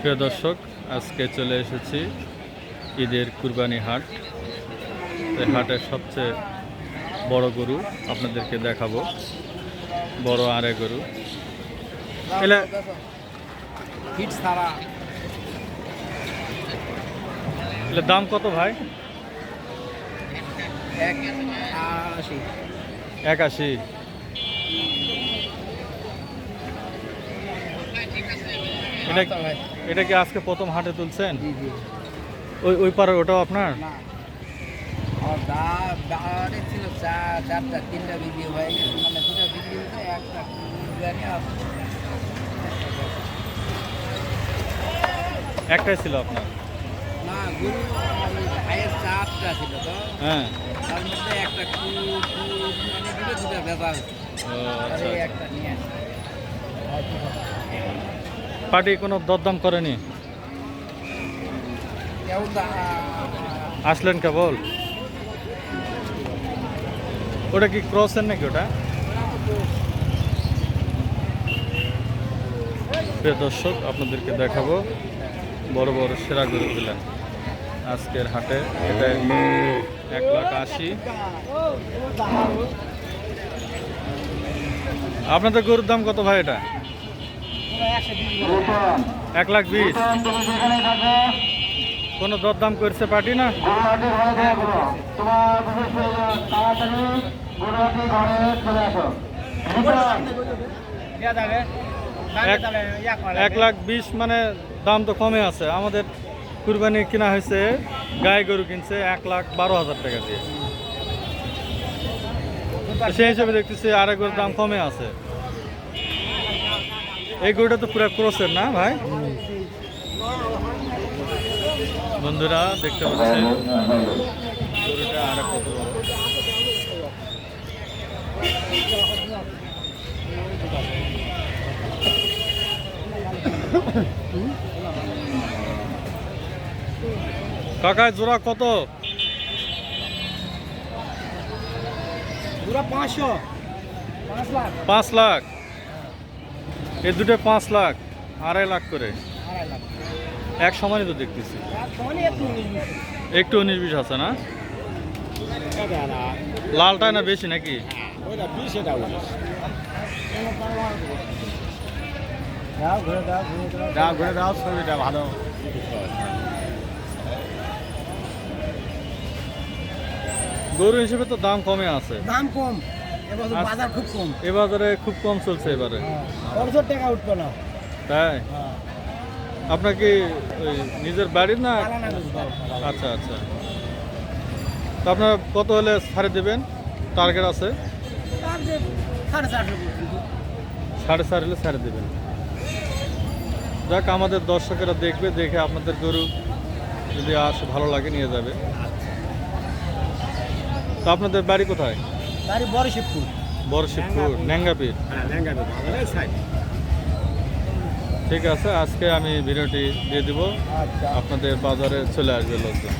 প্রিয় দর্শক আজকে চলে এসেছি ঈদের কুরবানি হাট। এই হাটের সবচেয়ে বড় গরু আপনাদেরকে দেখাবো। বড় আরে গরু। এলে দাম কত ভাই? একাশি এটা এটা কি আজকে প্রথম হাটে তুলছেন? জি জি। ওই ওই পারে ওটাও আপনার? একটাই ছিল আপনার? না হ্যাঁ। তার মধ্যে একটা মানে ও, আচ্ছা একটা পার্টি কোনো দরদাম করেনি। আসলেন কেবল ওটা কি ক্রসের নাকি ওটা? প্রিয় দর্শক, আপনাদেরকে দেখাবো। বড় বড় সেরা গরুগুলা। আজকের হাটে এটা এক লাখ আশি। আপনাদের গরুর দাম কত ভাই এটা? এক লাখ বিশ। কোনো দরদাম করছে পার্টি না? এক- লাখ বিশ মানে দাম তো কমে আছে। আমাদের কুরবানি কিনা হয়েছে গায়ে গরু কিনছে এক লাখ বারো হাজার টাকা দিয়ে। সেই হিসেবে দেখতেছি আরেক দাম কমে আছে। এই গরুটা তো পুরো ক্রসের না ভাই? বন্ধুরা দেখতে পাচ্ছেন? গরুটা আর কত। কাকা জোড়া কত? পুরো পাঁচশো। পাঁচ লাখ। পাঁচ লাখ? এই দুটো পাঁচ লাখ আড়াই লাখ করে। এক সমানই তো দেখতেছি। একটু উনিশ বিশ আছে না? লালটা না বেশি নাকি? দাও ঘুরে দাও ছবিটা ভালো। গরু হিসেবে তো দাম কমে আছে। দাম কম। বাজার খুব কম। এ বাজারে খুব কম চলছে এবারে। পঞ্চাশ টাকা উঠবে না। তাই? আপনার কি নিজের বাড়ির না। আচ্ছা আচ্ছা। তো আপনার কত হলে ছাড়ে দেবেন? টার্গেট আছে? সাড়ে সাড়ে চার হলে ছাড়ে দেবেন। যাক আমাদের দর্শকেরা দেখবে দেখে আপনাদের গরু যদি আসে ভালো লাগে নিয়ে যাবে। তো আপনাদের বাড়ি কোথায়? বাড়ি বড় শিবপুর বড় শিবপুর ন্যাঙ্গাপীর হ্যাঁ ঠিক আছে আজকে আমি ভিডিওটি দিয়ে দিব। আচ্ছা। আপনাদের বাজারে চলে আসবে লোকজন।